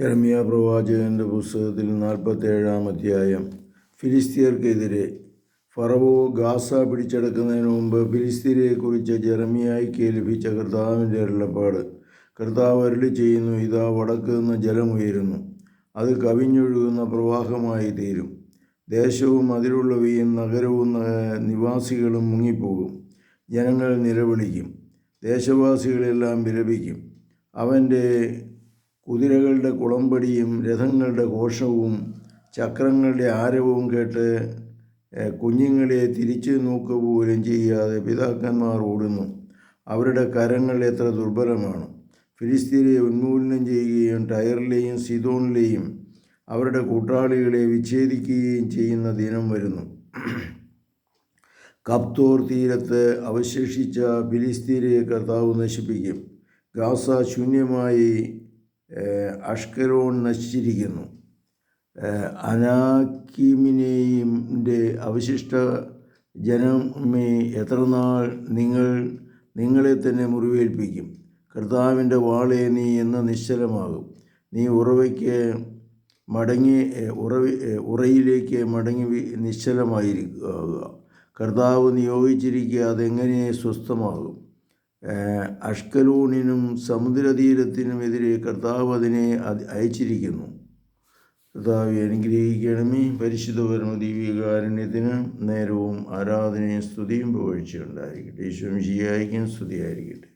യർമിയ പ്രവാചകന്റെ പുസ്തകത്തിൽ നാൽപ്പത്തേഴാം അധ്യായം. ഫിലിസ്തീയർക്കെതിരെ ഫറവോ ഗാസ പിടിച്ചെടുക്കുന്നതിന് മുമ്പ് ഫിലിസ്തീനെക്കുറിച്ച് ജെറമിയായിക്ക് ലഭിച്ച കർത്താവിന്റെ അരുളപ്പാട്. കർത്താവ് അരുളി ചെയ്യുന്നു ഇതാ വടക്ക് നിന്ന് ജലമുയരുന്നു അത് കവിഞ്ഞൊഴുകുന്ന പ്രവാഹമായി തീരും. ദേശവും അതിലുള്ളവയും നഗരവും നിവാസികളും മുങ്ങിപ്പോകും. ജനങ്ങൾ നിലവിളിക്കും. ദേശവാസികളെല്ലാം വിലപിക്കും. അവന്റെ കുതിരകളുടെ കുളമ്പടിയും രഥങ്ങളുടെ ഘോഷവും ചക്രങ്ങളുടെ ആരവവും കേട്ട് കുഞ്ഞുങ്ങളെ തിരിച്ചു നോക്കുക പോലും ചെയ്യാതെ പിതാക്കന്മാർ ഓടുന്നു. അവരുടെ കരങ്ങൾ എത്ര ദുർബലമാണ്. ഫിലിസ്തീനെ ഉന്മൂലനം ചെയ്യുകയും ടയറിലെയും സിതോണിലെയും അവരുടെ കൂട്ടാളികളെ വിച്ഛേദിക്കുകയും ചെയ്യുന്ന ദിനം വരുന്നു. കപ്തോർ തീരത്ത് അവശേഷിച്ച ഫിലിസ്തീനെ കർത്താവ് നശിപ്പിക്കും. ഗാസ ശൂന്യമായി അഷ്കരോൺ നശിച്ചിരിക്കുന്നു. അനാക്കിമിനെയും അവശിഷ്ട ജനമേ എത്ര നാൾ നിങ്ങൾ നിങ്ങളെ തന്നെ മുറിവേൽപ്പിക്കും? കർത്താവിന്റെ വാളെ നീ എന്ന് നിശ്ചലമാകും. നീ ഉറവയ്ക്ക് മടങ്ങി ഉറവി ഉറയിലേക്ക് മടങ്ങി നിശ്ചലമായിരിക്കുക. കർത്താവ് നിയോഗിച്ചിരിക്കുക അതെങ്ങനെ സ്വസ്ഥമാകും? അഷ്കലൂണിനും സമുദ്രതീരത്തിനുമെതിരെ കർത്താവ് അതിനെ അത് അയച്ചിരിക്കുന്നു. കർത്താവ് അനുഗ്രഹിക്കണമേ. പരിശുദ്ധ പരമദീവികാരുണ്യത്തിന് നേരവും ആരാധനയും സ്തുതിയും പുകഴ്ചയുണ്ടായിരിക്കട്ടെ ഈശ്വരം ശിയായിരിക്കും സ്തുതിയായിരിക്കട്ടെ.